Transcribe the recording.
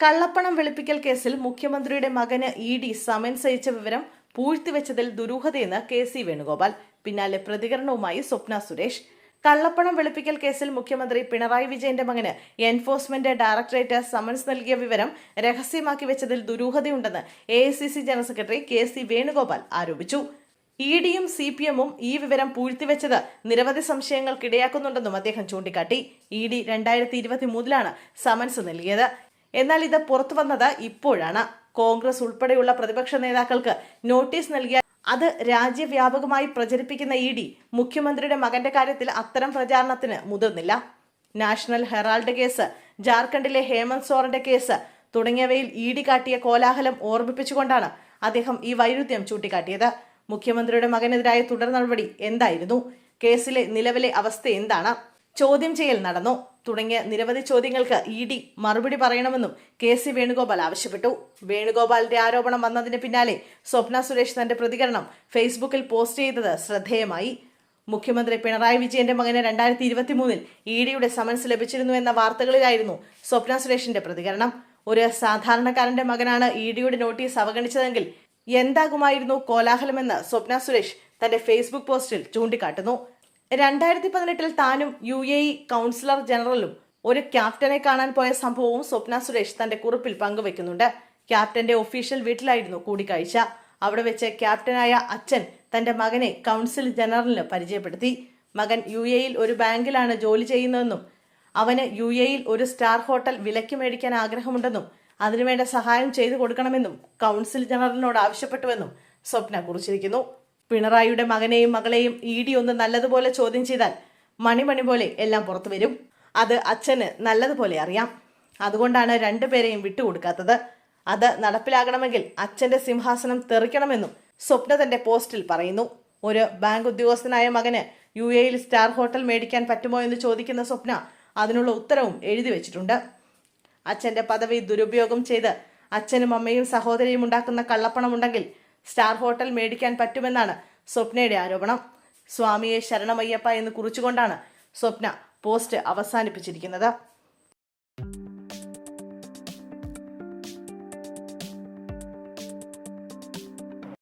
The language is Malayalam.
കള്ളപ്പണം വെളുപ്പിക്കൽ കേസിൽ മുഖ്യമന്ത്രിയുടെ മകന് ഇ ഡി സമൻസ് അയച്ച വിവരം പൂഴ്ത്തിവെച്ചതിൽ ദുരൂഹതയെന്ന് കെ സി വേണുഗോപാൽ. പിന്നാലെ പ്രതികരണവുമായി സ്വപ്ന സുരേഷ്. കള്ളപ്പണം വെളുപ്പിക്കൽ കേസിൽ മുഖ്യമന്ത്രി പിണറായി വിജയന്റെ മകന് എൻഫോഴ്സ്മെന്റ് ഡയറക്ടറേറ്റ് സമൻസ് നൽകിയ വിവരം രഹസ്യമാക്കി വെച്ചതിൽ ദുരൂഹതയുണ്ടെന്ന് A general secretary K C Venugopal ആരോപിച്ചു. ഇ ഡിയും സി പി എമ്മും ഈ വിവരം പൂഴ്ത്തിവെച്ചത് നിരവധി സംശയങ്ങൾക്കിടയാക്കുന്നുണ്ടെന്നും അദ്ദേഹം ചൂണ്ടിക്കാട്ടി. ഇ ഡി രണ്ടായിരത്തി ഇരുപത്തി മൂന്നിലാണ് സമൻസ് നൽകിയത്. എന്നാൽ ഇത് പുറത്തു വന്നത് ഇപ്പോഴാണ്. കോൺഗ്രസ് ഉൾപ്പെടെയുള്ള പ്രതിപക്ഷ നേതാക്കൾക്ക് നോട്ടീസ് നൽകിയ അത് രാജ്യവ്യാപകമായി പ്രചരിപ്പിക്കുന്ന ഇ ഡി മുഖ്യമന്ത്രിയുടെ മകന്റെ കാര്യത്തിൽ അത്തരം പ്രചാരണത്തിന് മുതിർന്നില്ല. നാഷണൽ ഹെറാൾഡ് കേസ് ജാർഖണ്ഡിലെ ഹേമന്ത് സോറിന്റെ കേസ് തുടങ്ങിയവയിൽ ഇ ഡി കാട്ടിയ കോലാഹലം ഓർമ്മിപ്പിച്ചുകൊണ്ടാണ് അദ്ദേഹം ഈ വൈരുദ്ധ്യം ചൂണ്ടിക്കാട്ടിയത്. മുഖ്യമന്ത്രിയുടെ മകനെതിരായ തുടർ നടപടി എന്തായിരുന്നു? കേസിലെ നിലവിലെ അവസ്ഥ എന്താണ്? ചോദ്യം ചെയ്യൽ നടന്നു. തുടങ്ങിയ നിരവധി ചോദ്യങ്ങൾക്ക് ഇ ഡി മറുപടി പറയണമെന്നും കെ സി വേണുഗോപാൽ ആവശ്യപ്പെട്ടു. വേണുഗോപാലിന്റെ ആരോപണം വന്നതിന് പിന്നാലെ സ്വപ്ന സുരേഷ് തന്റെ പ്രതികരണം ഫേസ്ബുക്കിൽ പോസ്റ്റ് ചെയ്തത് ശ്രദ്ധേയമായി. മുഖ്യമന്ത്രി പിണറായി വിജയന്റെ മകന് രണ്ടായിരത്തി ഇരുപത്തി മൂന്നിൽ ഇ ഡിയുടെ സമൻസ് ലഭിച്ചിരുന്നു എന്ന വാർത്തകളിലായിരുന്നു സ്വപ്ന സുരേഷിന്റെ പ്രതികരണം. ഒരു സാധാരണക്കാരന്റെ മകനാണ് ഇ ഡിയുടെ നോട്ടീസ് അവഗണിച്ചതെങ്കിൽ എന്താകുമായിരുന്നു കോലാഹലമെന്ന് സ്വപ്ന സുരേഷ് തന്റെ ഫേസ്ബുക്ക് പോസ്റ്റിൽ ചൂണ്ടിക്കാട്ടുന്നു. രണ്ടായിരത്തി പതിനെട്ടിൽ താനും യു എ ഇ കൗൺസിലർ ജനറലും ഒരു ക്യാപ്റ്റനെ കാണാൻ പോയ സംഭവവും സ്വപ്ന സുരേഷ് തന്റെ കുറിപ്പിൽ പങ്കുവെക്കുന്നുണ്ട്. ക്യാപ്റ്റന്റെ ഒഫീഷ്യൽ വീട്ടിലായിരുന്നു കൂടിക്കാഴ്ച. അവിടെ വെച്ച് ക്യാപ്റ്റനായ അച്ഛൻ തന്റെ മകനെ കൗൺസിൽ ജനറലിന് പരിചയപ്പെടുത്തി. മകൻ യു എയിൽ ഒരു ബാങ്കിലാണ് ജോലി ചെയ്യുന്നതെന്നും അവന് യു എയിൽ ഒരു സ്റ്റാർ ഹോട്ടൽ വിലയ്ക്ക് മേടിക്കാൻ ആഗ്രഹമുണ്ടെന്നും അതിനുവേണ്ട സഹായം ചെയ്തു കൊടുക്കണമെന്നും കൗൺസിൽ ജനറലിനോട് ആവശ്യപ്പെട്ടുവെന്നും സ്വപ്ന കുറിച്ചിരിക്കുന്നു. പിണറായിയുടെ മകനെയും മകളെയും ഇ ഡി ഒന്ന് നല്ലതുപോലെ ചോദ്യം ചെയ്താൽ മണിമണി പോലെ എല്ലാം പുറത്തു വരും. അത് അച്ഛന് നല്ലതുപോലെ അറിയാം. അതുകൊണ്ടാണ് രണ്ടുപേരെയും വിട്ടുകൊടുക്കാത്തത്. അത് നടപ്പിലാകണമെങ്കിൽ അച്ഛന്റെ സിംഹാസനം തെറിക്കണമെന്നും സ്വപ്ന തന്റെ പോസ്റ്റിൽ പറയുന്നു. ഒരു ബാങ്ക് ഉദ്യോഗസ്ഥനായ മകന് യു എയിൽ സ്റ്റാർ ഹോട്ടൽ മേടിക്കാൻ പറ്റുമോ എന്ന് ചോദിക്കുന്ന സ്വപ്ന അതിനുള്ള ഉത്തരവും എഴുതി വെച്ചിട്ടുണ്ട്. അച്ഛന്റെ പദവി ദുരുപയോഗം ചെയ്ത് അച്ഛനും അമ്മയും സഹോദരിയും ഉണ്ടാക്കുന്ന കള്ളപ്പണം ഉണ്ടെങ്കിൽ സ്റ്റാർ ഹോട്ടൽ മേടിക്കാൻ പറ്റുമെന്നാണ് സ്വപ്നയുടെ ആരോപണം. സ്വാമിയെ ശരണമയ്യപ്പ എന്ന് കുറിച്ചുകൊണ്ടാണ് സ്വപ്ന പോസ്റ്റ് അവസാനിപ്പിച്ചിരിക്കുന്നത്.